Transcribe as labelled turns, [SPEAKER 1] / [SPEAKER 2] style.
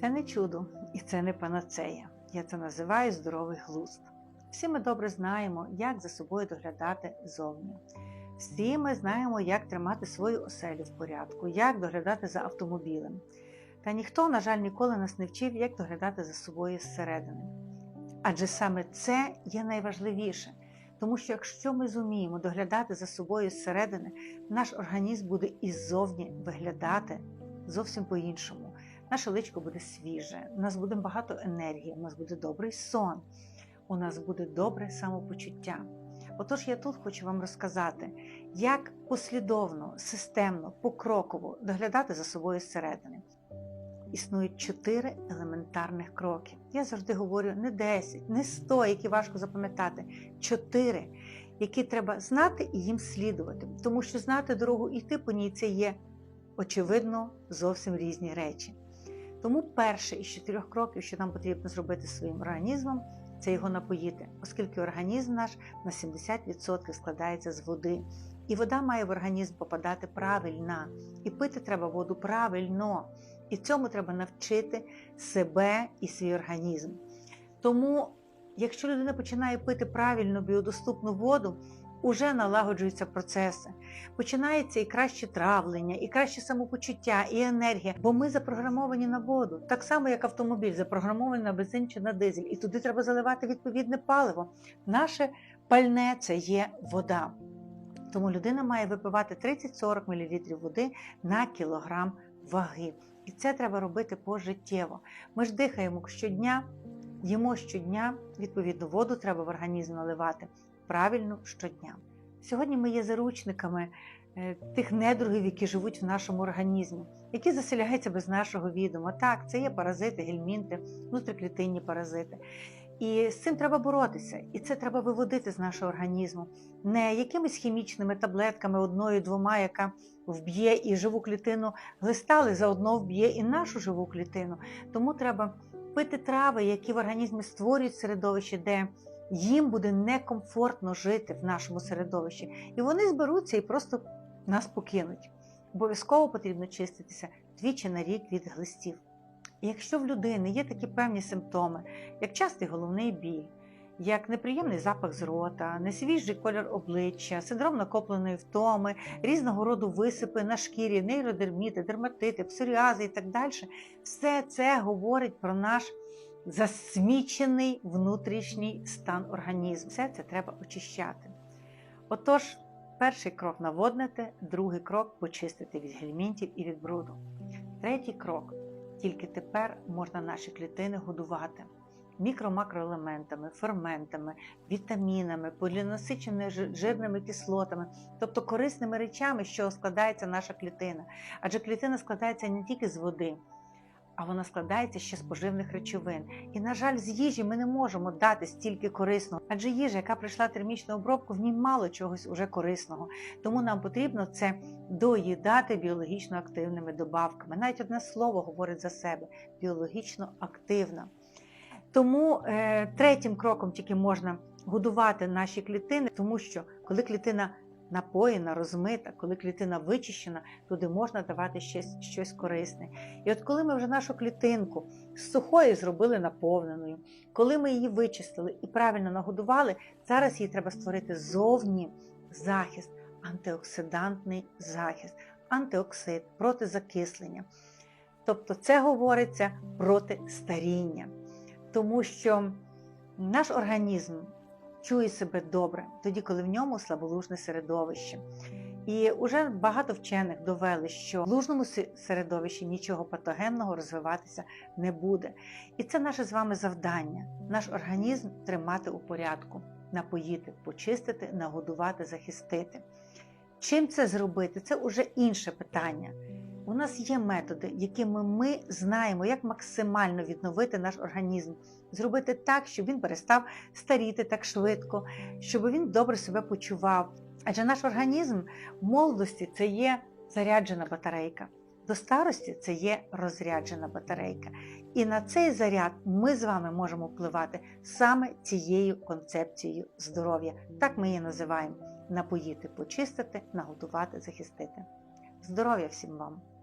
[SPEAKER 1] Це не чудо і це не панацея. Я це називаю здоровий глузд. Всі ми добре знаємо, як за собою доглядати зовні. Всі ми знаємо, як тримати свою оселю в порядку, як доглядати за автомобілем. Та ніхто, на жаль, ніколи нас не вчив, як доглядати за собою зсередини. Адже саме це є найважливіше. Тому що якщо ми зуміємо доглядати за собою зсередини, наш організм буде іззовні виглядати зовсім по-іншому. Наше личко буде свіже, у нас буде багато енергії, у нас буде добрий сон, у нас буде добре самопочуття. Отож, я тут хочу вам розказати, як послідовно, системно, покроково доглядати за собою зсередини. Існують чотири елементарних кроки. Я завжди говорю не 10, не 100, які важко запам'ятати. Чотири, які треба знати і їм слідувати. Тому що знати дорогу і йти по ній це є, очевидно, зовсім різні речі. Тому перший із чотирьох кроків, що нам потрібно зробити своїм організмом, це його напоїти, оскільки організм наш на 70% складається з води. І вода має в організм попадати правильно. І пити треба воду правильно. І цьому треба навчити себе і свій організм. Тому, якщо людина починає пити правильну біодоступну воду, уже налагоджуються процеси. Починається і краще травлення, і краще самопочуття, і енергія. Бо ми запрограмовані на воду, так само, як автомобіль запрограмований на бензин чи на дизель. І туди треба заливати відповідне паливо. Наше пальне це є вода. Тому людина має випивати 30-40 мл води на кілограм ваги. І це треба робити пожиттєво. Ми ж дихаємо щодня, їмо щодня, відповідно, воду треба в організм наливати правильно щодня. Сьогодні ми є заручниками е, тих недругів, які живуть в нашому організмі, які заселяються без нашого відома. Так, це є паразити, гельмінти, внутриклітинні паразити. І з цим треба боротися, і це треба виводити з нашого організму, не якимись хімічними таблетками, одною-двома, яка вб'є і живу клітину глистали, заодно вб'є і нашу живу клітину. Тому треба пити трави, які в організмі створюють середовище, де їм буде некомфортно жити в нашому середовищі. І вони зберуться і просто нас покинуть. Обов'язково потрібно чиститися двічі на рік від глистів. І якщо в людини є такі певні симптоми, як частий головний біль, як неприємний запах з рота, несвіжий колір обличчя, синдром накопленої втоми, різного роду висипи на шкірі, нейродерміти, дерматити, псоріази і так далі, все це говорить про наш засмічений внутрішній стан організму. Все це треба очищати. Отож, перший крок наводнити, другий крок почистити від гельмінтів і від бруду. Третій крок тільки тепер можна наші клітини годувати мікро-макроелементами, ферментами, вітамінами, полінасиченими жирними кислотами, тобто корисними речами, що складається наша клітина. Адже клітина складається не тільки з води, а вона складається ще з поживних речовин. І, на жаль, з їжі ми не можемо дати стільки корисного, адже їжа, яка пройшла термічну обробку, в ній мало чогось уже корисного. Тому нам потрібно це доїдати біологічно активними добавками. Навіть одне слово говорить за себе біологічно активна. Тому е, третім кроком тільки можна годувати наші клітини, тому що коли клітина напоєна, розмита, коли клітина вичищена, туди можна давати щось, щось корисне. І от коли ми вже нашу клітинку з сухої зробили наповненою, коли ми її вичистили і правильно нагодували, зараз їй треба створити зовні захист, антиоксидантний захист, антиоксид, протизакислення. Тобто це говориться проти старіння тому що наш організм чує себе добре, тоді, коли в ньому слаболужне середовище. І вже багато вчених довели, що в лужному середовищі нічого патогенного розвиватися не буде. І це наше з вами завдання, наш організм тримати у порядку, напоїти, почистити, нагодувати, захистити. Чим це зробити? Це вже інше питання. У нас є методи, якими ми знаємо, як максимально відновити наш організм, зробити так, щоб він перестав старіти так швидко, щоб він добре себе почував. Адже наш організм в молодості це є заряджена батарейка, до старості це є розряджена батарейка. І на цей заряд ми з вами можемо впливати саме цією концепцією здоров'я. Так ми її називаємо: напоїти, почистити, наготувати, захистити. Здоров'я всім вам!